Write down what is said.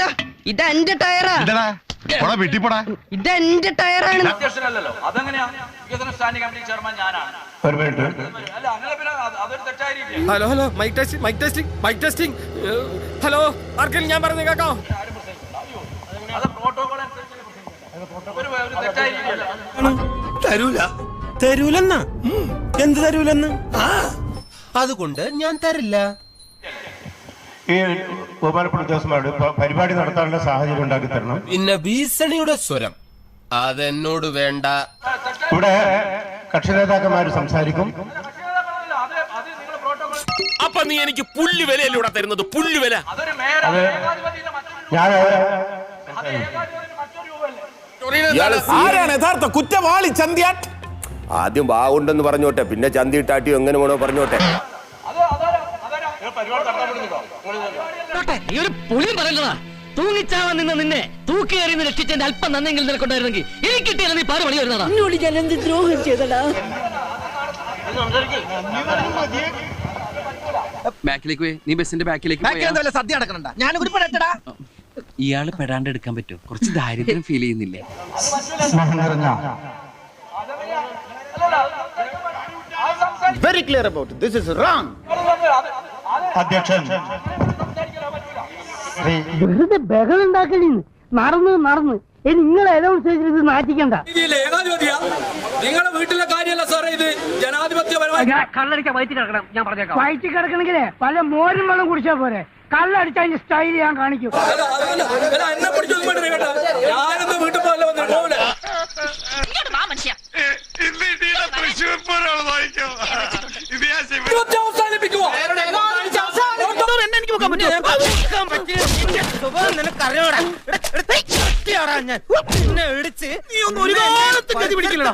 ഡോ. ഇതെന്റെ ടയറാ. ഇതടാ പോടാ വെട്ടിപ്പോടാ. ഇതെന്റെ ടയറാണ്. Hello hello mic testing mic testing mic testing hello ആർക്കെങ്കിലും ഞാൻ പറഞ്ഞു കേക്കാം തരൂല. തരൂലെന്നാ? എന്ത് തരൂലെന്ന്? ആ അതുകൊണ്ട് ഞാൻ തരില്ല. ഈ ബഹുമാനപ്പെട്ട ഉദ്യോഗസ്ഥന്മാരോട് പരിപാടി നടത്താനുള്ള സാഹചര്യം ഉണ്ടാക്കി തരണം. പിന്നെ ഭീഷണിയുടെ സ്വരം. അതെന്നോട് വേണ്ട. ഇവിടെ കക്ഷി നേതാക്കന്മാർ സംസാരിക്കും. അപ്പൊ നീ എനിക്ക് പുല്ല് വിലയല്ലേ ഇവിടെ തരുന്നത്? പുല്ല് വില. ഞാൻ ആരാണ് യഥാർത്ഥ കുറ്റവാളി ചന്തിയാട്ട്? ആദ്യം ബാവുണ്ടെന്ന് പറഞ്ഞോട്ടെ പിന്നെ ചന്തിട്ടാട്ടിയോ എങ്ങനെ വേണോ പറഞ്ഞോട്ടെ. പരിപാടി ഈ ഒരു പുളിയും പറയണ്ടതാ തൂങ്ങിച്ചാവാൻ നിന്ന് നിന്നെ തൂക്കേറി രക്ഷിച്ചതിന്റെ അല്പം നന്നെങ്കിലും നിനക്കുണ്ടായിരുന്നെങ്കിൽ എനിക്ക് കിട്ടിയാലും നീ പാറു പണി വരുന്നതാ എന്നോട് ഞാൻ എന്ത് ദ്രോഹം ചെയ്തടാ ബാക്കിലേക്ക് പോയി നീ ബസിന്റെ ബാക്കിലേക്ക് പോയാ സദ്യ നടക്കണ്ട ഞാൻ ഇയാൾ പെടാണ്ട് എടുക്കാൻ പറ്റുമോ കുറച്ച് ദാരിദ്ര്യം ഫീൽ ചെയ്യുന്നില്ലേ very clear about this is wrong അധ്യക്ഷൻ ശ്രീ വെറുതെ ബഹളുണ്ടാക്കലിന്ന് നടന്ന് നടന്ന്. നിങ്ങൾ അനൗൺസ് ചെയ്തിട്ട് ഇത് നാറ്റിക്കണ്ട. നിങ്ങളുടെ വീട്ടിലെ കാര്യമല്ല സാറേ ഇത്. ജനാധിപത്യപരമായി കള്ളടിച്ച വയറ്റി കിടക്കണം. ഞാൻ പറഞ്ഞേക്കാം. വയറ്റി പല മോരും വെള്ളം കുടിച്ചാ പോരെ. കള്ളടിച്ച സ്റ്റൈൽ ഞാൻ കാണിക്കും. എന്നെ നോക്കാൻ പറ്റുമോ? നിനക്കറിയോടാ ഞാൻ. ഇടിച്ച് നീ ഒന്നും ഒരു കാലത്ത് പിടിക്കില്ലടാ.